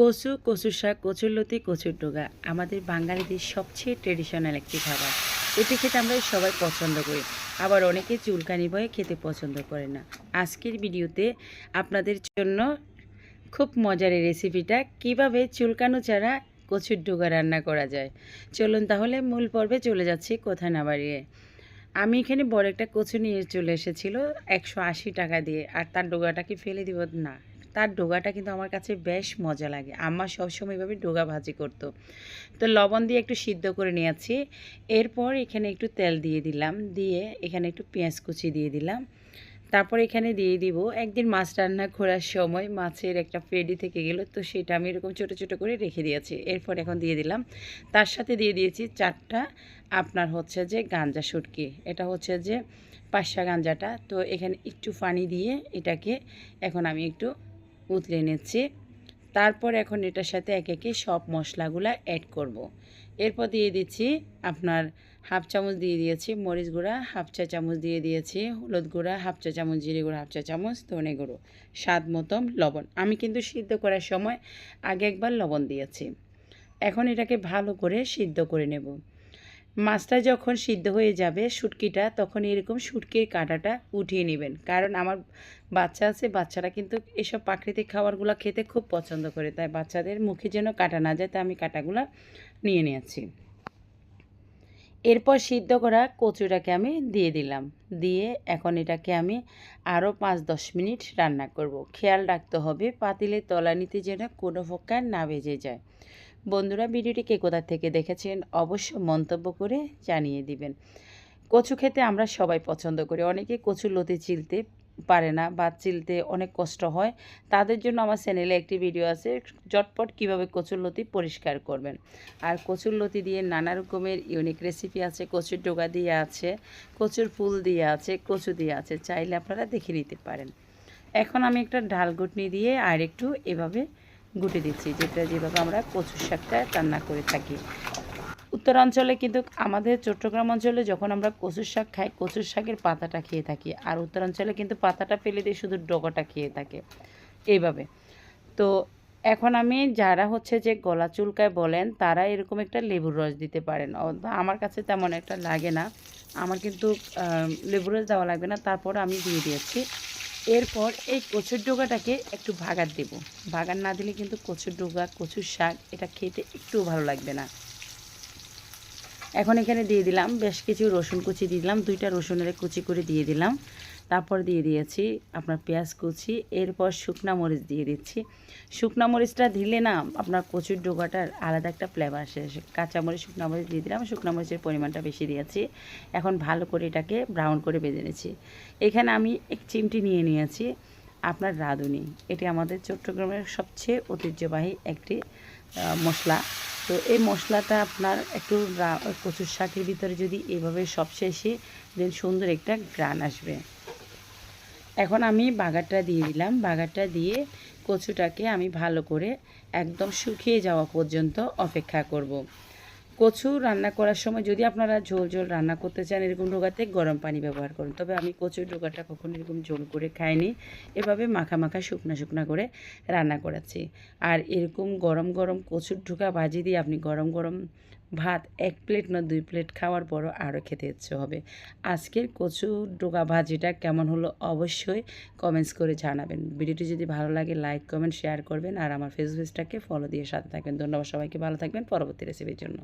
কচু, কচুর শাক, কচুর লতি, কচুর ডোগা আমাদের বাঙালিদের সবচেয়ে ট্রেডিশনাল একটি খাবার। এটি খেতে আমরা সবাই পছন্দ করি। আবার অনেকে চুলকানি বয়ে খেতে পছন্দ করে না। আজকের ভিডিওতে আপনাদের জন্য খুব মজার এই রেসিপিটা কীভাবে চুলকানো ছাড়া কচুর ডোগা রান্না করা যায়। চলুন তাহলে মূল পর্বে চলে যাচ্ছি কোথায় না বাড়িয়ে। আমি এখানে বড় একটা কচু নিয়ে চলে এসেছিল একশো আশি টাকা দিয়ে, আর তার ডোগাটাকে ফেলে দিব না। তার ডোগাটা কিন্তু আমার কাছে বেশ মজা লাগে। আম্মা সবসময় এভাবে ডোগা ভাজি করতো। তো লবণ দিয়ে একটু সিদ্ধ করে নিয়েছি। এরপর এখানে একটু তেল দিয়ে দিলাম। দিয়ে এখানে একটু পেঁয়াজ কুচি দিয়ে দিলাম। তারপর এখানে দিয়ে দিব একদিন মাছ রান্না করার সময় মাছের একটা পেডি থেকে গেল। তো সেটা আমি এরকম ছোটো ছোটো করে রেখে দিয়েছি। এরপর এখন দিয়ে দিলাম। তার সাথে দিয়ে দিয়েছি চারটা আপনার হচ্ছে যে গাঞ্জা শুটকি। এটা হচ্ছে যে পাঁচশা গাঞ্জাটা তো এখানে একটু পানি দিয়ে এটাকে এখন আমি একটু উতলে নিচ্ছি। তারপর এখন এটার সাথে এক একে সব মশলাগুলো অ্যাড করব। এরপর দিয়ে দিচ্ছি আপনার হাফ চামচ দিয়ে দিয়েছি মরিচ গুঁড়া, হাফ চা চামচ দিয়ে দিয়েছি হলুদ গুঁড়া, হাফ চা চামচ জিরে গুঁড়া, হাফ চা চামচ ধনে গুঁড়ো। স্বাদ মতন লবণ। আমি কিন্তু সিদ্ধ করার সময় আগে একবার লবণ দিয়েছি। এখন এটাকে ভালো করে সিদ্ধ করে নেব। মাছটা যখন সিদ্ধ হয়ে যাবে শুটকিটা, তখন এরকম শুটকির কাঁটাটা উঠিয়ে নেবেন। কারণ আমার বাচ্চা আছে, বাচ্চারা কিন্তু এসব প্রাকৃতিক খাবারগুলো খেতে খুব পছন্দ করে। তাই বাচ্চাদের মুখে যেন কাটা না যায়, তাই আমি কাটাগুলো নিয়ে নিয়েছি। এরপর সিদ্ধ করা কচুটাকে আমি দিয়ে দিলাম। দিয়ে এখন এটাকে আমি আরও পাঁচ দশ মিনিট রান্না করব। খেয়াল রাখতে হবে, পাতিলের তলানিতে যেন কোনো প্রকার না বেজে যায়। বন্ধুরা ভিডিওটি কে কোথা থেকে দেখেছেন অবশ্য মন্তব্য করে জানিয়ে দিবেন। কচু খেতে আমরা সবাই পছন্দ করি। অনেকে কচু লতি চিলতে পারে না বা চিলতে অনেক কষ্ট হয়। তাদের জন্য আমার চ্যানেলে একটি ভিডিও আছে, চটপট কীভাবে কচুর লতি পরিষ্কার করবেন। আর কচুর লতি দিয়ে নানা রকমের ইউনিক রেসিপি আছে। কচুর ডোগা দিয়ে আছে, কচুর ফুল দিয়ে আছে, কচু দিয়ে আছে। চাইলে আপনারা দেখে নিতে পারেন। এখন আমি একটা ডাল ঘুটনি দিয়ে আর একটু এভাবে গুটে দিচ্ছি, যেটা যেভাবে আমরা কচুর শাকটা রান্না করে থাকি। উত্তরাঞ্চলে কিন্তু আমাদের চট্টগ্রাম অঞ্চলে যখন আমরা কচুর শাক খাই, কচুর শাকের পাতাটা খেয়ে থাকি। আর উত্তরাঞ্চলে কিন্তু পাতাটা ফেলে দিয়ে শুধু ডগাটা খেয়ে থাকে। এইভাবে। তো এখন আমি যারা হচ্ছে যে গলা চুলকায় বলেন, তারা এরকম একটা লেবুর রস দিতে পারেন। আমার কাছে তেমন একটা লাগে না। আমার কিন্তু লেবুর রস দেওয়া লাগবে না। তারপর আমি দিয়ে দিয়েছি এরপর এই কচুর ডোগাটাকে একটু ভাগার দেব। ভাগার না দিলে কিন্তু কচুর ডোগা, কচুর শাক, এটা খেতে একটু ভালো লাগবে না। এখন এখানে দিয়ে দিলাম বেশ কিছু রসুন কুচি দিয়ে দিলাম। দুইটা রসুনের কুচি করে দিয়ে দিলাম। তারপর দিয়ে দিয়েছি আপনার পেঁয়াজ কুচি, এরপর শুকনা মরিচ দিয়ে দিচ্ছি। শুকনা মরিচটা দিলে না আপনার কচুর ডোগাটার আলাদা একটা ফ্লেভার আসে। কাঁচা মরিচ, শুকনা মরিচ দিয়ে দিলাম, শুকনা মরিচের পরিমাণটা বেশি দিয়েছি। এখন ভালো করে এটাকে ব্রাউন করে বেজে নিয়েছি এখানে আমি এক চিমটি নিয়ে নিয়েছি আপনার রাঁধুনি। এটি আমাদের চট্টগ্রামের সবচেয়ে ঐতিহ্যবাহী একটি মশলা। তো এই মশলাটা আপনার একটু কচুর শাকের ভিতরে যদি এভাবে সব শেষে দেন সুন্দর একটা গ্রান আসবে এখন আমি বাগারটা দিয়ে দিলাম বাগারটা দিয়ে কচুটাকে আমি ভালো করে একদম শুকিয়ে যাওয়া পর্যন্ত অপেক্ষা করব। কচু রান্না করার সময় যদি আপনারা ঝোল ঝোল রান্না করতে চান, এরকম ডোগাতে গরম পানি ব্যবহার করুন। তবে আমি কচুর ডোগাটা কখনো এরকম ঝোল করে খাইনি। এভাবে মাখা মাখা শুকনা শুকনা করে রান্না করেছি আর এরকম গরম গরম কচুর ঢোকা ভাজি দিয়ে আপনি গরম গরম ভাত এক প্লেট না দুই প্লেট খাওয়ার পরও আরও খেতে ইচ্ছে হবে। আজকের কচু ডোকা ভাজিটা কেমন হলো অবশ্যই কমেন্টস করে জানাবেন। ভিডিওটি যদি ভালো লাগে, লাইক, কমেন্ট, শেয়ার করবেন। আর আমার ফেসবুকটাকে ফলো দিয়ে সাথে থাকবেন। ধন্যবাদ সবাইকে, ভালো থাকবেন। পরবর্তী রেসিপির জন্য।